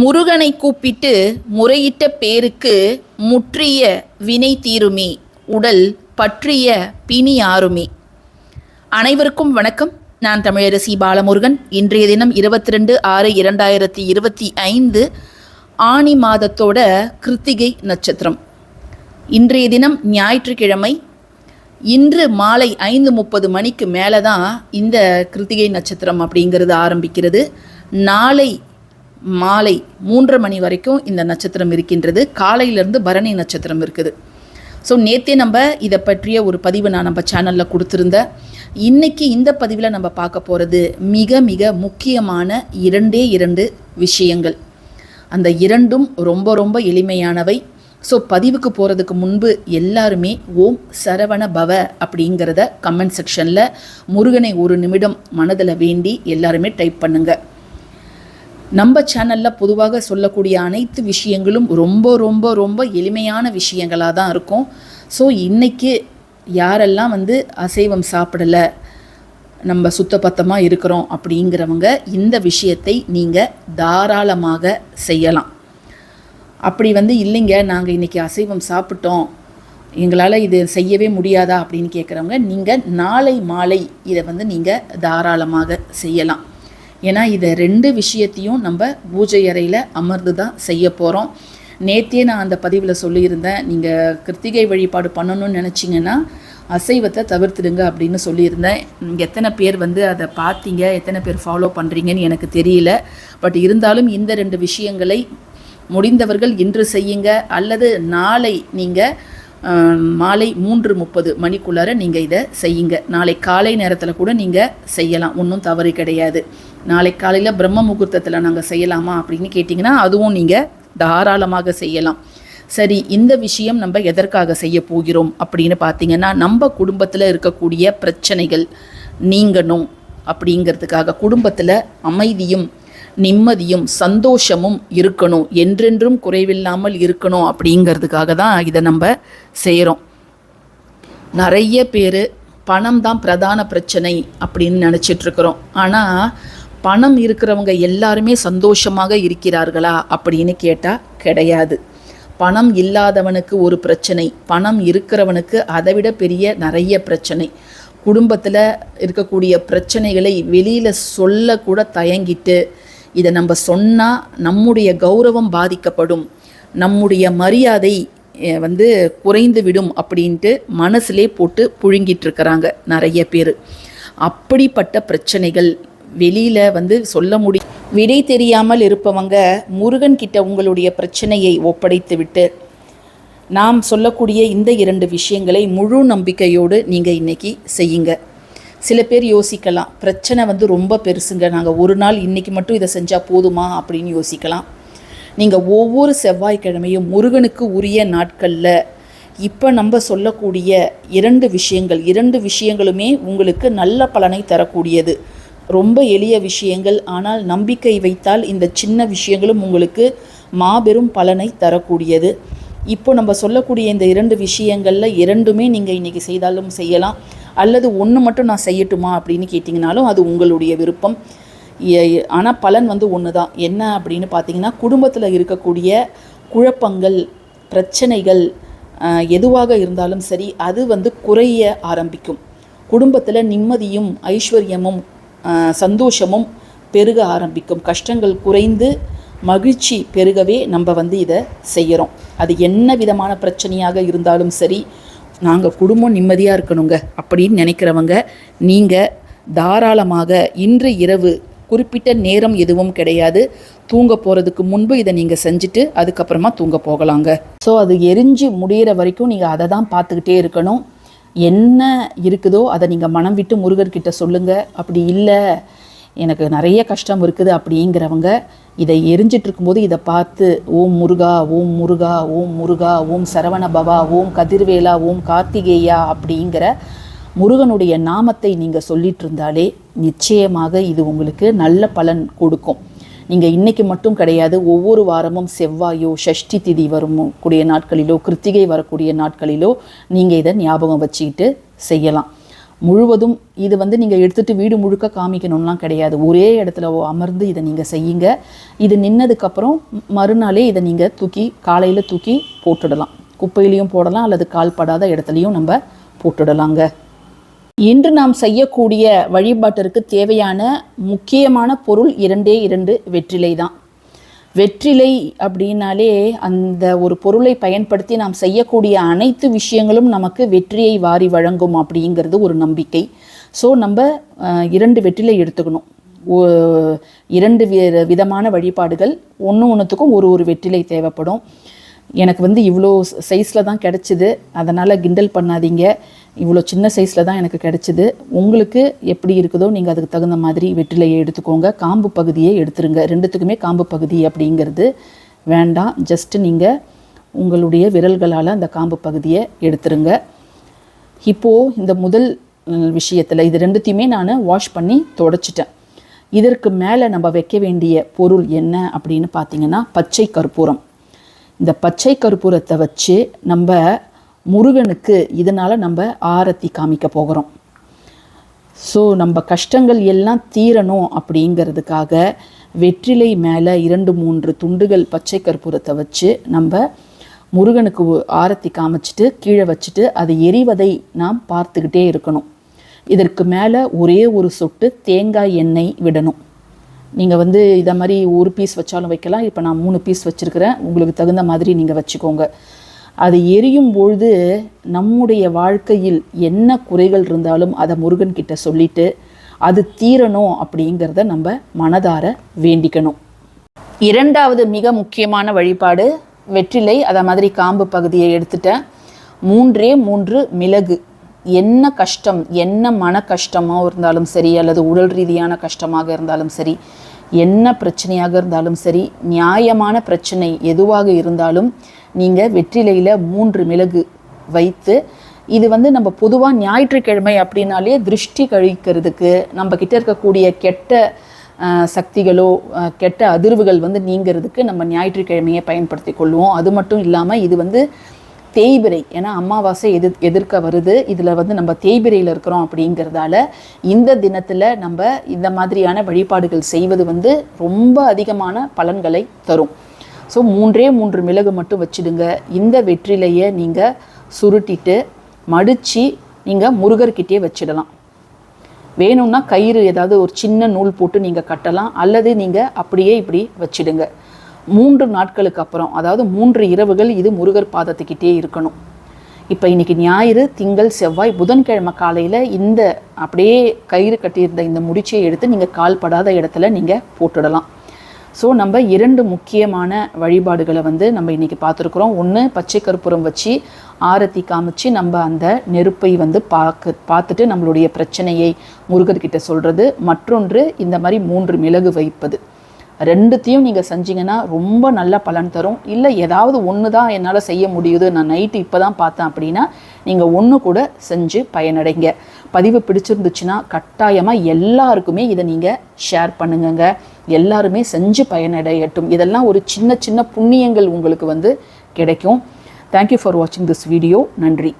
முருகனை கூப்பிட்டு முறையிட்ட பேருக்கு முற்றிய வினை தீருமே உடல் பற்றிய பிணி ஆறுமே. அனைவருக்கும் வணக்கம். நான் தமிழரசி பாலமுருகன். இன்றைய தினம் இருபத்தி ரெண்டு ஆறு இரண்டாயிரத்தி இருபத்தி ஐந்து ஆனி மாதத்தோட கிருத்திகை நட்சத்திரம். இன்றைய தினம் ஞாயிற்றுக்கிழமை. இன்று மாலை ஐந்து முப்பது மணிக்கு மேலே தான் இந்த கிருத்திகை நட்சத்திரம் அப்படிங்கிறது ஆரம்பிக்கிறது. நாளை மாலை மூன்றரை மணி வரைக்கும் இந்த நட்சத்திரம் இருக்கின்றது. காலையிலேருந்து பரணி நட்சத்திரம் இருக்குது. ஸோ நேற்றே நம்ம இதை பற்றிய ஒரு பதிவு நான் நம்ம சேனலில் கொடுத்துருந்தேன் இன்றைக்கி இந்த பதிவில் நம்ம பார்க்க போகிறது மிக மிக முக்கியமான இரண்டே இரண்டு விஷயங்கள். அந்த இரண்டும் ரொம்ப ரொம்ப எளிமையானவை. ஸோ பதிவுக்கு போகிறதுக்கு முன்பு எல்லாருமே ஓம் சரவண பவ அப்படிங்கிறத கமெண்ட் செக்ஷனில் முருகனை ஒரு நிமிடம் மனதில் வேண்டி எல்லாருமே டைப் பண்ணுங்கள் நம்ம சேனலில் பொதுவாக சொல்லக்கூடிய அனைத்து விஷயங்களும் ரொம்ப ரொம்ப ரொம்ப எளிமையான விஷயங்களாக தான் இருக்கும். ஸோ இன்றைக்கி யாரெல்லாம் வந்து அசைவம் சாப்பிடலை நம்ம சுத்தபத்தமாக இருக்கிறோம் அப்படிங்கிறவங்க இந்த விஷயத்தை நீங்கள் தாராளமாக செய்யலாம். அப்படி வந்து இல்லைங்க நாங்கள் இன்றைக்கி அசைவம் சாப்பிட்டோம் எங்களால் இது செய்யவே முடியாதா அப்படின்னு கேட்குறவங்க நீங்கள் நாளை மாலை இதை வந்து நீங்கள் தாராளமாக செய்யலாம். ஏன்னா இதை ரெண்டு விஷயத்தையும் நம்ம பூஜை அறையில் அமர்ந்து தான் செய்ய போகிறோம் நேற்றே நான் அந்த பதிவில் சொல்லியிருந்தேன் நீங்கள் கிருத்திகை வழிபாடு பண்ணணும்னு நினச்சிங்கன்னா அசைவத்தை தவிர்த்துடுங்க அப்படின்னு சொல்லியிருந்தேன். எத்தனை பேர் வந்து அதை பார்த்தீங்க எத்தனை பேர் ஃபாலோ பண்ணுறீங்கன்னு எனக்கு தெரியல. பட் இருந்தாலும் இந்த ரெண்டு விஷயங்களை முடிந்தவர்கள் இன்று செய்யுங்க. அல்லது நாளை நீங்கள் மாலை மூன்று முப்பது மணிக்குள்ளார நீங்கள் இதை செய்யுங்க. நாளை காலை நேரத்தில் கூட நீங்கள் செய்யலாம். ஒன்றும் தவறு கிடையாது. நாளை காலையில் பிரம்ம முகூர்த்தத்தில் நாங்கள் செய்யலாமா அப்படின்னு கேட்டிங்கன்னா அதுவும் நீங்கள் தாராளமாக செய்யலாம். சரி இந்த விஷயம் நம்ம எதற்காக செய்ய போகிறோம் அப்படின்னு பார்த்தீங்கன்னா நம்ம குடும்பத்தில் இருக்கக்கூடிய பிரச்சனைகள் நீங்கணும் அப்படிங்கிறதுக்காக குடும்பத்தில் அமைதியும் நிம்மதியும் சந்தோஷமும் இருக்கணும். என்றென்றும் குறைவில்லாமல் இருக்கணும் அப்படிங்கிறதுக்காக தான் இதை நம்ம செய்கிறோம் நிறைய பேர் பணம் தான் பிரதான பிரச்சனை அப்படின்னு நினச்சிட்ருக்குறோம் ஆனால் பணம் இருக்கிறவங்க எல்லாருமே சந்தோஷமாக இருக்கிறார்களா அப்படின்னு கேட்டால் கிடையாது. பணம் இல்லாதவனுக்கு ஒரு பிரச்சனை. பணம் இருக்கிறவனுக்கு அதை விட பெரிய நிறைய பிரச்சனை. குடும்பத்தில் இருக்கக்கூடிய பிரச்சனைகளை வெளியில் சொல்லக்கூட தயங்கிட்டு இதை நம்ம சொன்னால் நம்முடைய கௌரவம் பாதிக்கப்படும். நம்முடைய மரியாதை வந்து குறைந்து விடும் அப்படின்ட்டு மனசுலே போட்டு புழுங்கிட்டு இருக்கிறாங்க நிறைய பேர். அப்படிப்பட்ட பிரச்சனைகள் வெளியில் வந்து சொல்ல முடி விடை தெரியாமல் இருப்பவங்க முருகன் கிட்ட உங்களுடைய பிரச்சனையை ஒப்படைத்து விட்டு நாம் சொல்லக்கூடிய இந்த இரண்டு விஷயங்களை முழு நம்பிக்கையோடு நீங்கள் இன்னைக்கு செய்யுங்க. சில பேர் யோசிக்கலாம் பிரச்சனை வந்து ரொம்ப பெருசுங்க நாங்கள் ஒரு நாள் இன்னைக்கு மட்டும் இதை செஞ்சால் போதுமா அப்படின்னு யோசிக்கலாம். நீங்கள் ஒவ்வொரு செவ்வாய்க்கிழமையும் முருகனுக்கு உரிய நாட்களில் இப்போ நம்ம சொல்லக்கூடிய இரண்டு விஷயங்கள் இரண்டு விஷயங்களுமே உங்களுக்கு நல்ல பலனை தரக்கூடியது. ரொம்ப எளிய விஷயங்கள். ஆனால் நம்பிக்கை வைத்தால் இந்த சின்ன விஷயங்களும் உங்களுக்கு மாபெரும் பலனை தரக்கூடியது. இப்போ நம்ம சொல்லக்கூடிய இந்த இரண்டு விஷயங்களில் இரண்டுமே நீங்கள் இன்றைக்கி செய்தாலும் செய்யலாம். அல்லது ஒன்று மட்டும் நான் செய்யட்டுமா அப்படின்னு கேட்டிங்கனாலும் அது உங்களுடைய விருப்பம். ஆனால் பலன் வந்து ஒன்று தான் என்ன அப்படின்னு பார்த்தீங்கன்னா குடும்பத்தில் இருக்கக்கூடிய குழப்பங்கள் பிரச்சனைகள் எதுவாக இருந்தாலும் சரி அது வந்து குறைய ஆரம்பிக்கும். குடும்பத்தில் நிம்மதியும் ஐஸ்வர்யமும் சந்தோஷமும் பெருக ஆரம்பிக்கும். கஷ்டங்கள் குறைந்து மகிழ்ச்சி பெருகவே நம்ம வந்து இதை செய்கிறோம் அது என்ன விதமான பிரச்சனையாக இருந்தாலும் சரி நாங்கள் குடும்பம் நிம்மதியாக இருக்கணுங்க அப்படின்னு நினைக்கிறவங்க நீங்கள் தாராளமாக இன்று இரவு குறிப்பிட்ட நேரம் எதுவும் கிடையாது. தூங்க போகிறதுக்கு முன்பு இதை நீங்கள் செஞ்சுட்டு அதுக்கப்புறமா தூங்க போகலாங்க. ஸோ அது எரிஞ்சு முடியிற வரைக்கும் நீங்கள் அதை தான் பார்த்துக்கிட்டே இருக்கணும். என்ன இருக்குதோ அதை நீங்கள் மனம் விட்டு முருகர்கிட்ட சொல்லுங்கள் அப்படி இல்லை. எனக்கு நிறைய கஷ்டம் இருக்குது அப்படிங்கிறவங்க இதை எரிஞ்சிட்டு இருக்கும்போது இதை பார்த்து ஓம் முருகா ஓம் முருகா ஓம் முருகா ஓம் சரவண பவா ஓம் கதிர்வேலா ஓம் கார்த்திகேயா அப்படிங்கிற முருகனுடைய நாமத்தை நீங்கள் சொல்லிட்டு இருந்தாலே நிச்சயமாக இது உங்களுக்கு நல்ல பலன் கொடுக்கும். நீங்கள் இன்றைக்கி மட்டும் கிடையாது ஒவ்வொரு வாரமும் செவ்வாயோ ஷஷ்டி திதி வரும் கூடிய நாட்களிலோ கிருத்திகை வரக்கூடிய நாட்களிலோ நீங்கள் இதை ஞாபகம் வச்சுக்கிட்டு செய்யலாம். முழுவதும் இது வந்து நீங்கள் எடுத்துகிட்டு வீடு முழுக்க காமிக்கணும்லாம் கிடையாது. ஒரே இடத்துல அமர்ந்து இதை நீங்கள் செய்யுங்க. இது நின்னதுக்கப்புறம் மறுநாளே இதை நீங்கள் தூக்கி காலையில் தூக்கி போட்டுடலாம். குப்பையிலையும் போடலாம் அல்லது கால் படாத இடத்துலையும் நம்ம போட்டுடலாங்க. இன்று நாம் செய்யக்கூடிய வழிபாட்டிற்கு தேவையான முக்கியமான பொருள் இரண்டே இரண்டு வெற்றிலை தான். வெற்றிலை அப்படின்னாலே அந்த ஒரு பொருளை பயன்படுத்தி நாம் செய்யக்கூடிய அனைத்து விஷயங்களும் நமக்கு வெற்றியை வாரி வழங்கும் அப்படிங்கிறது ஒரு நம்பிக்கை. ஸோ நம்ம இரண்டு வெற்றிலை எடுத்துக்கணும். ஓ- இரண்டு வி- விதமான வழிபாடுகள். ஒன்று ஒன்றுத்துக்கும் ஒரு ஒரு வெற்றிலை தேவைப்படும். எனக்கு வந்து இவ்வளோ சைஸில் தான் கிடச்சிது. அதனால் கிண்டல் பண்ணாதீங்க. இவ்வளோ சின்ன சைஸில் தான் எனக்கு கிடச்சிது. உங்களுக்கு எப்படி இருக்குதோ நீங்கள் அதுக்கு தகுந்த மாதிரி வெற்றிலையை எடுத்துக்கோங்க. காம்பு பகுதியை எடுத்துருங்க. ரெண்டுத்துக்குமே காம்பு பகுதி அப்படிங்கிறது வேண்டாம். ஜஸ்ட்டு நீங்கள் உங்களுடைய விரல்களால் அந்த காம்பு பகுதியை எடுத்துருங்க. இப்போது இந்த முதல் விஷயத்தில் இது ரெண்டுத்தையுமே நான் வாஷ் பண்ணி தொடச்சிட்டேன். இதற்கு மேலே நம்ம வைக்க வேண்டிய பொருள் என்ன அப்படின்னு பார்த்தீங்கன்னா பச்சை கற்பூரம். இந்த பச்சை கற்பூரத்தை வச்சு நம்ம முருகனுக்கு இதனால் நம்ம ஆரத்தி காமிக்க போகிறோம். ஸோ நம்ம கஷ்டங்கள் எல்லாம் தீரணும் அப்படிங்கிறதுக்காக வெற்றிலை மேலே இரண்டு மூன்று துண்டுகள் பச்சை கற்பூரத்தை வச்சு நம்ம முருகனுக்கு ஆரத்தி காமிச்சிட்டு கீழே வச்சுட்டு அது எரிவதை நாம் பார்த்துக்கிட்டே இருக்கணும். இதற்கு மேலே ஒரே ஒரு சொட்டு தேங்காய் எண்ணெய் விடணும். நீங்கள் வந்து இதை மாதிரி ஒரு பீஸ் வச்சாலும் வைக்கலாம். இப்போ நான் மூணு பீஸ் வச்சுருக்கிறேன். உங்களுக்கு தகுந்த மாதிரி நீங்கள் வச்சுக்கோங்க. அது எரியும் பொழுது நம்முடைய வாழ்க்கையில் என்ன குறைகள் இருந்தாலும் அதை முருகன் கிட்ட சொல்லிட்டு அது தீரணும் அப்படிங்கிறத நம்ம மனதார வேண்டிக்கணும். இரண்டாவது மிக முக்கியமான வழிபாடு வெற்றிலை அதை மாதிரி காம்பு பகுதியை எடுத்துட்டேன். மூன்றே மூன்று மிளகு. என்ன கஷ்டம் என்ன மன கஷ்டமாக இருந்தாலும் சரி அல்லது உடல் ரீதியான கஷ்டமாக இருந்தாலும் சரி என்ன பிரச்சனையாக இருந்தாலும் சரி நியாயமான பிரச்சனை எதுவாக இருந்தாலும் நீங்கள் வெற்றிலையில் மூன்று மிளகு வைத்து இது வந்து நம்ம பொதுவாக ஞாயிற்றுக்கிழமை அப்படின்னாலே திருஷ்டி கழிக்கிறதுக்கு நம்ம கிட்ட இருக்கக்கூடிய கெட்ட சக்திகளோ கெட்ட அதிர்வுகள் வந்து நீங்கிறதுக்கு நம்ம ஞாயிற்றுக்கிழமையை பயன்படுத்தி கொள்வோம். அது மட்டும் இல்லாமல் இது வந்து தேய்பிரை. ஏன்னா அமாவாசை எதிர் எதிர்க்க வருது. இதில் வந்து நம்ம தேய்பிரையில் இருக்கிறோம் அப்படிங்கிறதால இந்த தினத்தில் நம்ம இந்த மாதிரியான வழிபாடுகள் செய்வது வந்து ரொம்ப அதிகமான பலன்களை தரும். ஸோ மூன்றே மூன்று மிளகு மட்டும் வச்சிடுங்க. இந்த வெற்றிலையை நீங்கள் சுருட்டிட்டு மடித்து நீங்கள் முருகர்கிட்டே வச்சிடலாம். வேணும்னா கயிறு ஏதாவது ஒரு சின்ன நூல் போட்டு நீங்கள் கட்டலாம். அல்லது நீங்கள் அப்படியே இப்படி வச்சிடுங்க. மூன்று நாட்களுக்கு அப்புறம் அதாவது மூன்று இரவுகள் இது முருகர் பாதத்துக்கிட்டே இருக்கணும். இப்போ இன்னைக்கு ஞாயிறு திங்கள் செவ்வாய் புதன்கிழமை காலையில் இந்த அப்படியே கயிறு கட்டியிருந்த இந்த முடிச்சியை எடுத்து நீங்கள் கால்படாத இடத்துல நீங்கள் போட்டுடலாம். ஸோ நம்ம இரண்டு முக்கியமான வழிபாடுகளை வந்து நம்ம இன்றைக்கி பார்த்துருக்குறோம். ஒன்று பச்சை கற்பூரம் வச்சு ஆரத்தி காமிச்சு நம்ம அந்த நெருப்பை வந்து பார்க்க பார்த்துட்டு நம்மளுடைய பிரச்சனையை முருகர்கிட்ட சொல்கிறது மற்றொன்று இந்த மாதிரி மூன்று மிளகு வைப்பது. ரெண்டுத்தையும் நீங்கள் செஞ்சீங்கன்னா ரொம்ப நல்ல பலன் தரும். இல்லை ஏதாவது ஒன்று தான் என்னால் செய்ய முடியுது நான் நைட்டு இப்போ தான் பார்த்தேன் அப்படின்னா நீங்கள் ஒன்று கூட செஞ்சு பயனடைங்க. பதிவு பிடிச்சிருந்துச்சுன்னா கட்டாயமாக எல்லாருக்குமே இதை நீங்கள் ஷேர் பண்ணுங்கங்க. எல்லாருமே செஞ்சு பயனடையட்டும். இதெல்லாம் ஒரு சின்ன சின்ன புண்ணியங்கள் உங்களுக்கு வந்து கிடைக்கும். தேங்க்யூ ஃபார் வாட்சிங் திஸ் வீடியோ நன்றி.